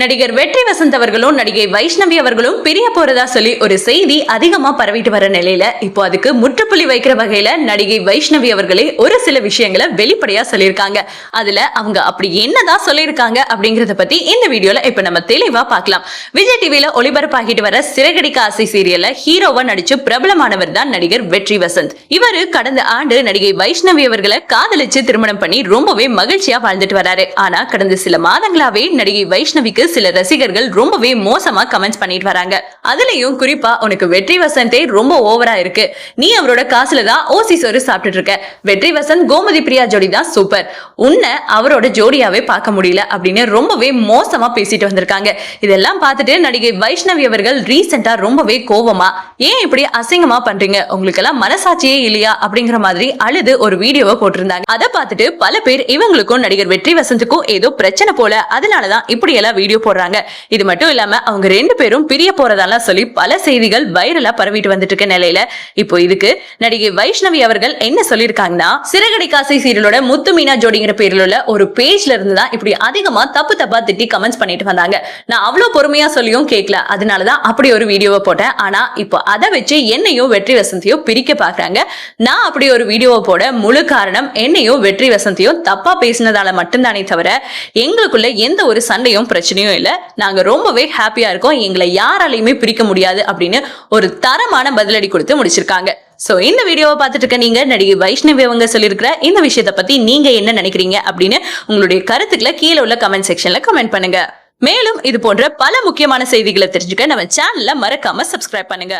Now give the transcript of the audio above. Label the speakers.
Speaker 1: நடிகர் வெற்றி வசந்த் அவர்களும் நடிகை வைஷ்ணவி அவர்களும் பிரிய போறதா சொல்லி ஒரு செய்தி அதிகமா பரவிட்டு வர நிலையில இப்போ அதுக்கு முற்றுப்புள்ளி வைக்கிற வகையில நடிகை வைஷ்ணவி அவர்களே ஒரு சில விஷயங்களை வெளிப்படையா சொல்லியிருக்காங்க. அதுல அவங்க அப்படி என்னதான் சொல்லியிருக்காங்க அப்படிங்கறத பத்தி இந்த வீடியோல இப்ப நம்ம தெளிவா பார்க்கலாம். விஜய் டிவில ஒளிபரப்பாகிட்டு வர சிறகடிக்க ஆசை சீரியல்ல ஹீரோவா நடிச்சு பிரபலமானவர் தான் நடிகர் வெற்றி வசந்த். இவரு கடந்த ஆண்டு நடிகை வைஷ்ணவி அவர்களை காதலிச்சு திருமணம் பண்ணி ரொம்பவே மகிழ்ச்சியா வாழ்ந்துட்டு வராரு. ஆனா கடந்த சில மாதங்களாவே நடிகை வைஷ்ணவிக்கு சில ரசிகர்கள் ரொம்பவே மோசமா கமெண்ட்ஸ் பண்ணிட்டு வராங்க. அதுலயும் குறிப்பா உனக்கு வெற்றி வசந்தே ரொம்ப ஓவரா இருக்கு. நீ அவரோட காசுல தான் ஓசி சோறு சாப்பிட்டுட்டு இருக்க. வெற்றி வசந்த் கோமதி பிரியா ஜோடி தான் சூப்பர் உன்னை அவரோட ஜோடியாவே பார்க்க முடியல அப்படின்னு ரொம்பவே மோசமா பேசிட்டு வந்திருக்காங்க. இதெல்லாம் பார்த்துட்டு நடிகை வைஷ்ணவி அவர்கள் ரீசெண்டா ரொம்பவே கோவமா ஏன் இப்படி அசிங்கமா பண்றீங்க? உங்களுக்கு எல்லாம் மனசாட்சியே இல்லையா? அப்படிங்கிற மாதிரி அழுது ஒரு வீடியோவை போட்டிருந்தாங்க. அதை பார்த்துட்டு பல பேர் இவங்களுக்கும் நடிகர் வெற்றி வசந்துக்கும் ஏதோ பிரச்சனை போல. அதனாலதான் இப்படி எல்லாம் வீடியோ போடுறாங்க. இது மட்டும் இல்லாம அவங்க ரெண்டு பேரும் பிரிய போறதெல்லாம் சொல்லி பல செய்திகள் வைரலா பரவிட்டு வந்துட்டு இருக்க நிலையில இப்போ இதுக்கு நடிகை வைஷ்ணவி அவர்கள் என்ன சொல்லியிருக்காங்கன்னா சிறகடி காசை சீரியலோட முத்து மீனா ஜோடிங்கிற பேரில் உள்ள ஒரு பேஜ்ல இருந்து தான் இப்படி அதிகமா தப்பு தப்பா திட்டி கமெண்ட்ஸ் பண்ணிட்டு வந்தாங்க. நான் அவ்வளவு பொறுமையா சொல்லியும் கேட்கல அதனாலதான் அப்படி ஒரு வீடியோவை போட்டேன். ஆனா இப்போ அதை வச்சு என்னையும் வெற்றி வசந்தியும் பிரிக்க பாக்குறாங்க நான் அப்படி ஒரு வீடியோவை போட முழு காரணம் என்னையும் வெற்றி வசந்தியும் தப்பா பேசினதால மட்டும்தானே தவிர எங்களுக்குள்ள எந்த ஒரு சண்டையும் பிரச்சனையும் இல்லை. நாங்க ரொம்பவே ஹாப்பியா இருக்கோம். எங்களை யாராலையுமே பிரிக்க முடியாது அப்படின்னு ஒரு தரமான பதிலடி கொடுத்து முடிச்சிருக்காங்க. சோ இந்த வீடியோவை பார்த்துட்டு இருக்க நீங்க நடிகை வைஷ்ணவி அவங்க சொல்லியிருக்கிற இந்த விஷயத்தை பத்தி நீங்க என்ன நினைக்கிறீங்க அப்படின்னு உங்களுடைய கருத்துக்களை கீழே உள்ள கமெண்ட் செக்ஷன்ல கமெண்ட் பண்ணுங்க. மேலும் இது போன்ற பல முக்கியமான செய்திகளை தெரிஞ்சுக்க நம்ம சேனலில் மறக்காம சப்ஸ்கிரைப் பண்ணுங்க.